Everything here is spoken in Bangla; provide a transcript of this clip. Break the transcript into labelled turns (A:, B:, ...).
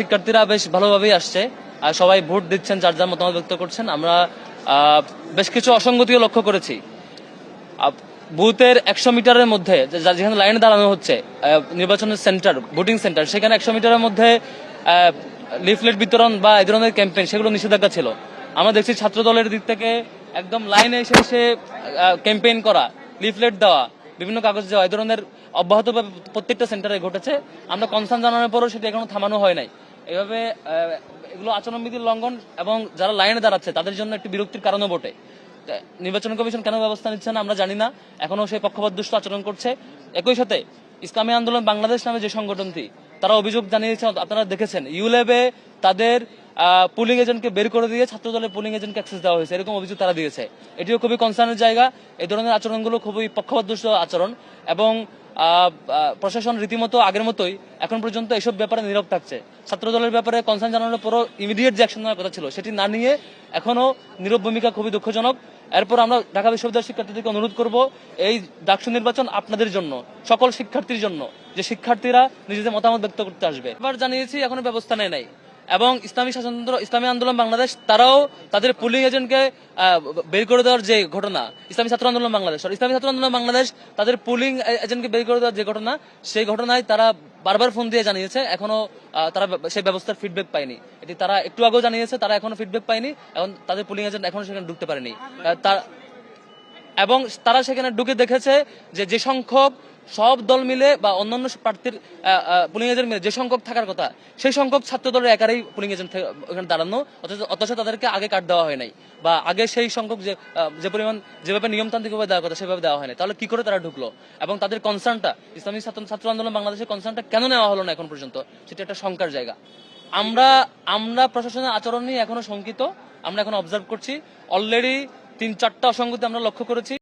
A: শিক্ষার্থীরা বেশ ভালোভাবেই আসছে। আর সবাই ভোট দিচ্ছেন, যার যার মতামত ব্যক্ত করছেন। আমরা বেশ কিছু অসঙ্গতিও লক্ষ্য করেছি। বুথের একশো মিটারের মধ্যে যেখানে লাইনে দাঁড়ানো হচ্ছে নির্বাচনের সেন্টার, ভোটিং সেন্টার, সেখানে একশো মিটারের মধ্যে লিফলেট বিতরণ বা এই ধরনের ক্যাম্পেইন, সেগুলো নিষেধাজ্ঞা ছিল। আমরা দেখছি ছাত্র দলের দিক থেকে একদম লাইনে এসে এসে ক্যাম্পেইন করা, লিফলেট দেওয়া, বিভিন্ন কাগজ দেওয়া, এই ধরনের অব্যাহতভাবে প্রত্যেকটা সেন্টারে ঘটেছে। আমরা কনসার্ন জানানোর পরও সেটা এখনও থামানো হয় নাই। এভাবে এগুলো আচরণবিধির লঙ্ঘন এবং যারা লাইনে দাঁড়াচ্ছে, তাদের জন্য একটি বিরক্তির কারণও বটে। নির্বাচন কমিশন কেন ব্যবস্থা নিচ্ছে না, আমরা জানি না। এখনও সেই পক্ষপাতদুষ্ট আচরণ করছে। একই সাথে, ইসলামী আন্দোলন বাংলাদেশ নামে যে সংগঠনটি, তারা অভিযোগ জানিয়েছেন আপনারা দেখেছেন, ইউলেবে তাদের পুলিং এজেন্টকে বের করে দিয়ে ছাত্র দলের পুলিং এজেন্টকে অ্যাক্সেস দেওয়া হয়েছে। এরকম অভিযোগ তারা দিয়েছে। এটিও খুবই কনসার্নের জায়গা। এই ধরনের আচরণগুলো খুবই পক্ষপাতদুষ্ট আচরণ এবং প্রশাসন রীতিমতো আগের মতোই এখন পর্যন্ত এসব ব্যাপারে নীরব থাকছে। ছাত্র দলের ব্যাপারে কনসার্ন জানানোর পরও ইমিডিয়েট যে অ্যাকশন নেওয়ার কথা ছিল, সেটি না নিয়ে এখনও নীরব ভূমিকা খুবই দুঃখজনক। এরপর আমরা ঢাকা বিশ্ববিদ্যালয়ের শিক্ষার্থীদেরকে অনুরোধ করব, এই ডাকসু নির্বাচন আপনাদের জন্য, সকল শিক্ষার্থীর জন্য, যে শিক্ষার্থীরা নিজেদের মতামত ব্যক্ত করতে আসবে। এবার জানিয়েছি এখনও ব্যবস্থা নেয় নাই। এবং ইসলামী শাসনতন্ত্র, ইসলামী আন্দোলন বাংলাদেশ, তারাও তাদের পুলিং এজেন্টকে বের করে দেওয়ার যে ঘটনা, ইসলামী ছাত্র আন্দোলন বাংলাদেশ ইসলামী ছাত্র আন্দোলন বাংলাদেশ তাদের পুলিং এজেন্টকে বের করে দেওয়ার যে ঘটনা, সেই ঘটনায় তারা বারবার ফোন দিয়ে জানিয়েছে, এখনও তারা সেই ব্যবস্থার ফিডব্যাক পায়নি। এটি তারা একটু আগেও জানিয়েছে, তারা এখনও ফিডব্যাক পায়নি এবং তাদের পুলিং এজেন্ট এখনও সেখানে ঢুকতে পারেনি। তার এবং তারা সেখানে ঢুকে দেখেছে যে যে সংখ্যক সব দল মিলে বা অন্যান্য প্রার্থীর পুলিং এজেন্ট মিলে যে সংখ্যক থাকার কথা, সেই সংখ্যক ছাত্র দলের একারই পুলিং এজেন্ট ওখানে দাঁড়ানো, অথচ তাদেরকে আগে কার্ড দেওয়া হয় নাই বা আগে সেই সংখ্যক যে যে পরিমাণ, যেভাবে নিয়মতান্ত্রিকভাবে দেওয়ার কথা সেভাবে দেওয়া হয়নি তাহলে কি করে তারা ঢুকলো? এবং তাদের কনসার্নটা ইসলামী ছাত্র ছাত্র আন্দোলন বাংলাদেশের কনসার্নটা কেন নেওয়া হলো না এখন পর্যন্ত? সেটা একটা শঙ্কার জায়গা। আমরা আমরা প্রশাসনের আচরণ নিয়ে এখনও শঙ্কিত, আমরা এখন অবজার্ভ করছি। অলরেডি তিন চারটা অসঙ্গতি আমরা লক্ষ্য করেছি।